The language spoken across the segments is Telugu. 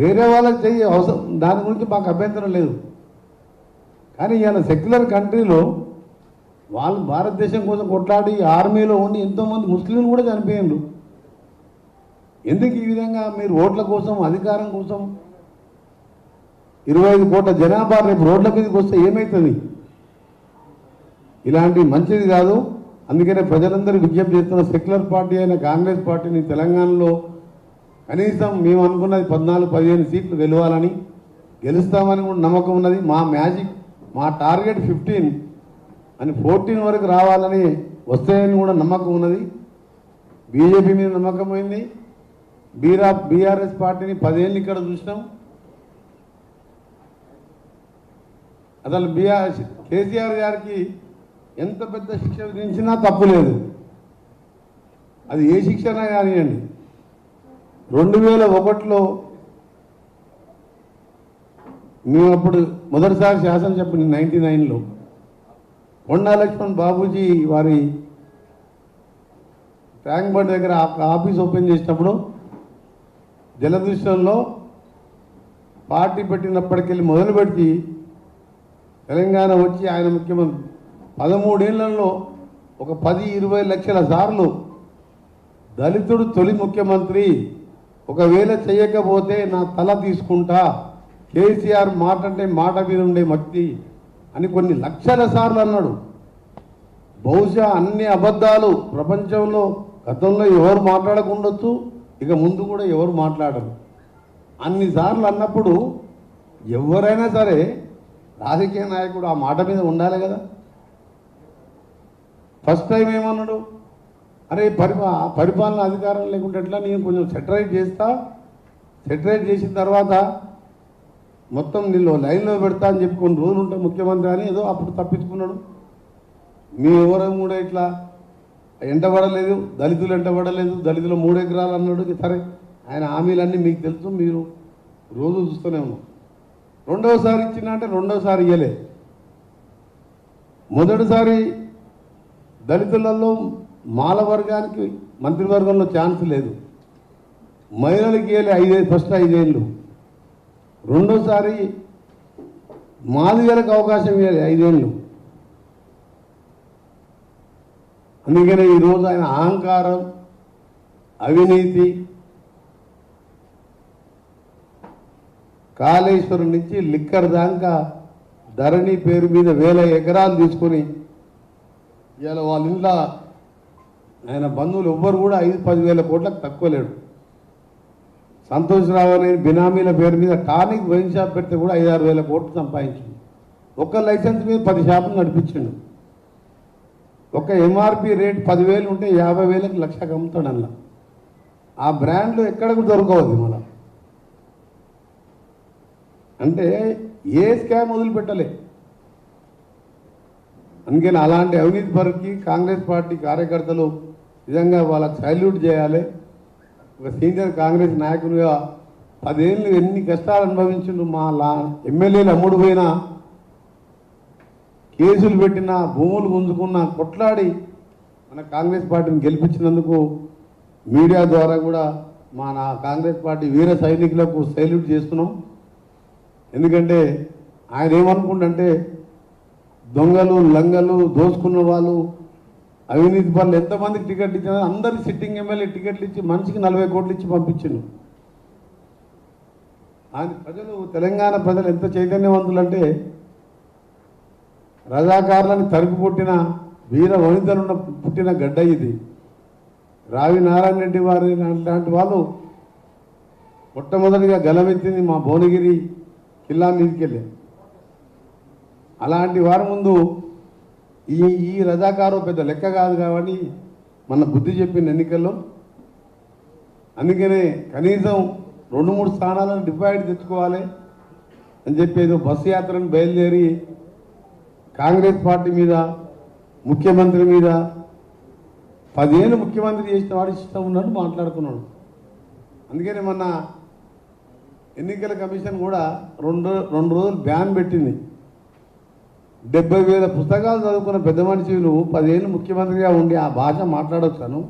వేరే వాళ్ళకి చెయ్యి అవసరం దాని గురించి మాకు అభ్యంతరం లేదు. కానీ ఇవాళ సెక్యులర్ కంట్రీలో వాళ్ళు భారతదేశం కోసం కొట్లాడి ఆర్మీలో ఉండి ఎంతోమంది ముస్లింలు కూడా చనిపోయిండ్రు. ఎందుకు ఈ విధంగా మీరు ఓట్ల కోసం అధికారం కోసం ఇరవై ఐదు కోట్ల జనాభా రేపు రోడ్ల మీదకి వస్తే ఏమవుతుంది ఇలాంటి మంచిది కాదు. అందుకనే ప్రజలందరూ విజ్ఞప్తి చేస్తున్న సెక్యులర్ పార్టీ అయిన కాంగ్రెస్ పార్టీని తెలంగాణలో కనీసం మేము అనుకున్నది పద్నాలుగు పదిహేను సీట్లు గెలవాలని గెలుస్తామని కూడా నమ్మకం ఉన్నది. మా మ్యాజిక్ మా టార్గెట్ ఫిఫ్టీన్ అని ఫోర్టీన్ వరకు రావాలని వస్తాయని కూడా నమ్మకం ఉన్నది. బీజేపీ మీద నమ్మకం పోయింది. బీరా బీఆర్ఎస్ పార్టీని పదేళ్ళు ఇక్కడ చూసినాం. అసలు బీఆర్ కేసీఆర్ గారికి ఎంత పెద్ద శిక్ష విధించినా తప్పు లేదు. అది ఏ శిక్షణ కానివ్వండి. రెండు వేల ఒకటిలో మేము అప్పుడు మొదటిసారి శాసనం చెప్పింది నైన్టీ నైన్లో కొండా లక్ష్మణ్ బాబూజీ వారి ట్యాంక్ బండ్ దగ్గర ఆఫీస్ ఓపెన్ చేసినప్పుడు జలదృశ్యంలో పార్టీ పెట్టినప్పటికెళ్ళి మొదలుపెట్టి తెలంగాణ వచ్చి ఆయన ముఖ్యమంత్రి పదమూడేళ్ళలో ఒక పది ఇరవై లక్షల సార్లు దళితుడు తొలి ముఖ్యమంత్రి ఒకవేళ చేయకపోతే నా తల తీసుకుంటా. కేసీఆర్ మాట అంటే మాట మీద ఉండే మట్టి అని కొన్ని లక్షల సార్లు అన్నాడు. బహుశా అన్ని అబద్ధాలు ప్రపంచంలో గతంలో ఎవరు మాట్లాడకుండొచ్చు ఇక ముందు కూడా ఎవరు మాట్లాడరు. అన్నిసార్లు అన్నప్పుడు ఎవరైనా సరే రాజకీయ నాయకుడు ఆ మాట మీద ఉండాలి కదా. ఫస్ట్ టైం ఏమన్నాడు? అరే పరిపా పరిపాలన అధికారం లేకుంటే ఎట్లా? నేను కొంచెం సెటరైట్ చేస్తా. సెటరైట్ చేసిన తర్వాత మొత్తం నీళ్ళు లైన్లో పెడతా అని చెప్పి కొన్ని రోజులు ఉంటాయి ముఖ్యమంత్రి అని ఏదో అప్పుడు తప్పించుకున్నాడు. మీ ఎవరం కూడా ఇట్లా ఎంటబడలేదు దళితులు ఎంటబడలేదు దళితులు మూడు ఎకరాలు అన్నాడు సరే. ఆయన హామీలన్నీ మీకు తెలుసు మీరు రోజు చూస్తూనే ఉన్నాం రెండవసారి ఇచ్చిన అంటే రెండవసారి ఇయ్యలే. మొదటిసారి దళితులలో మాల వర్గానికి మంత్రివర్గంలో ఛాన్స్ లేదు. మహిళలకి వెళ్ళి ఐదే ఫస్ట్ ఐదేళ్ళు. రెండోసారి మాదిగలకు అవకాశం ఇవ్వాలి ఐదేళ్ళు. అందుకనే ఈరోజు ఆయన అహంకారం అవినీతి కాళేశ్వరం నుంచి లిక్కర్ దాకా ధరణి పేరు మీద వేల ఎకరాలు తీసుకొని ఇవాళ వాళ్ళ ఇంట్లో ఆయన బంధువులు ఎవ్వరు కూడా ఐదు పదివేల కోట్లకు తక్కువ లేడు సంతోషరావు అనే బినామీల పేరు మీద టానిక్ వైన్ షాప్ పెడితే కూడా ఐదు ఆరు వేల కోట్లు సంపాదించింది ఒక్క లైసెన్స్ మీద పది షాపులు నడిపించిండు. ఒక ఎంఆర్పి రేట్ పదివేలు ఉంటే యాభై వేలకు లక్షకు అమ్ముతాడు అన్న. ఆ బ్రాండ్లు ఎక్కడ కూడా దొరకవద్దు మళ్ళా. అంటే ఏ స్కామ్ వదిలిపెట్టలే అందుకని అలాంటి అవినీతి పరికి కాంగ్రెస్ పార్టీ కార్యకర్తలు నిజంగా వాళ్ళకి సల్యూట్ చేయాలి. ఒక సీనియర్ కాంగ్రెస్ నాయకునిగా పదేళ్ళు ఎన్ని కష్టాలు అనుభవించిండు మా లా ఎమ్మెల్యేలు అమ్ముడు పోయినా కేసులు పెట్టిన భూములు గుంజుకున్న కొట్లాడి మన కాంగ్రెస్ పార్టీని గెలిపించినందుకు మీడియా ద్వారా కూడా మా నా కాంగ్రెస్ పార్టీ వీర సైనికులకు సైల్యూట్ చేస్తున్నాం. ఎందుకంటే ఆయన ఏమనుకుంటే దొంగలు లంగలు దోసుకున్న వాళ్ళు అవినీతి పనులు ఎంతమందికి టికెట్ ఇచ్చిన అందరి సిట్టింగ్ ఎమ్మెల్యే టికెట్లు ఇచ్చి మనిషికి నలభై కోట్లు ఇచ్చి పంపించిండు. ఆయన ప్రజలు తెలంగాణ ప్రజలు ఎంత చైతన్యవంతులంటే రజాకారులను తరుపు పుట్టిన వీర వనితలున్న పుట్టిన గడ్డ ఇది. రావి నారాయణ రెడ్డి వారి లాంటి వాళ్ళు మొట్టమొదటిగా గలమెత్తింది మా భువనగిరి కిల్లా మీదకెళ్ళి. అలాంటి వారి ముందు ఈ ఈ రజాకారు పెద్ద లెక్క కాదు కాబట్టి మన బుద్ధి చెప్పిన ఎన్నికల్లో అందుకనే కనీసం రెండు మూడు స్థానాలను డిపాయిడ్ తెచ్చుకోవాలి అని చెప్పి ఏదో బస్సు యాత్రను బయలుదేరి కాంగ్రెస్ పార్టీ మీద ముఖ్యమంత్రి మీద పదిహేను ముఖ్యమంత్రి చేసిన వాడు ఇష్టం ఉన్నట్టు మాట్లాడుకున్నాడు. అందుకని మొన్న ఎన్నికల కమిషన్ కూడా రెండు రెండు రోజులు బ్యాన్ పెట్టింది. డెబ్బై వేల పుస్తకాలు చదువుకున్న పెద్ద మనిషి నువ్వు పదేళ్ళు ముఖ్యమంత్రిగా ఉండి ఆ భాష మాట్లాడొచ్చాను?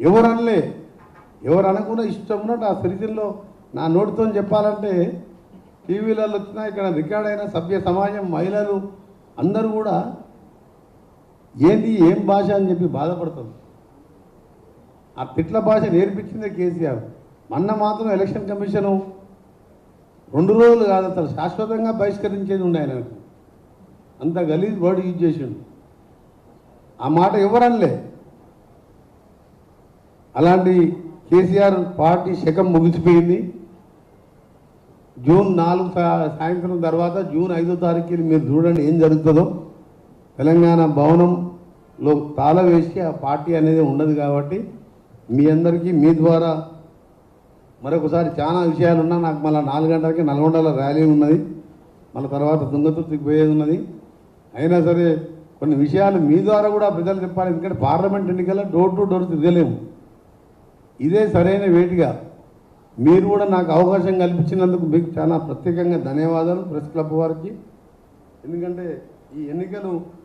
ఎవరనలే. ఎవరు అనుకున్న ఇష్టం ఉన్నట్టు ఆ సిరిసిల్లో నా నోటితో చెప్పాలంటే టీవీలలో వచ్చినా ఇక్కడ రికార్డ్ అయిన సభ్య సమాజం మహిళలు అందరూ కూడా ఏంటి ఏం భాష అని చెప్పి బాధపడుతుంది ఆ తిట్ల భాష నేర్పించిందే కేసీఆర్. మొన్న మాత్రం ఎలక్షన్ కమిషను రెండు రోజులు కాదు అతను శాశ్వతంగా బహిష్కరించేది ఉండే ఆయనకు. అంత గలీజ్ వర్డ్ యూజ్ చేసిండు. ఆ మాట ఎవరనలే. అలాంటి కేసీఆర్ పార్టీ శకం ముగిసిపోయింది. జూన్ నాలుగు సాయంత్రం తర్వాత జూన్ ఐదో తారీఖుని మీరు చూడండి ఏం జరుగుతుందో. తెలంగాణ భవనంలో తాళ వేసి ఆ పార్టీ అనేది ఉండదు కాబట్టి మీ అందరికీ మీ ద్వారా మరొకసారి చాలా విషయాలు ఉన్నా నాకు మళ్ళీ నాలుగు గంటలకి నల్గొండలో ర్యాలీ ఉన్నది. మళ్ళీ తర్వాత తుంగతుర్తికి పోయేది ఉన్నది. అయినా సరే కొన్ని విషయాలు మీ ద్వారా కూడా ప్రజలు చెప్పాలి. ఎందుకంటే పార్లమెంట్ ఎన్నికల్లో డోర్ టు డోర్ తిరగలేము. ఇదే సరైన వేటిగా. మీరు కూడా నాకు అవకాశం కల్పించినందుకు మీకు చాలా ప్రత్యేకంగా ధన్యవాదాలు ప్రెస్ క్లబ్ వారికి. ఎందుకంటే ఈ ఎన్నికలు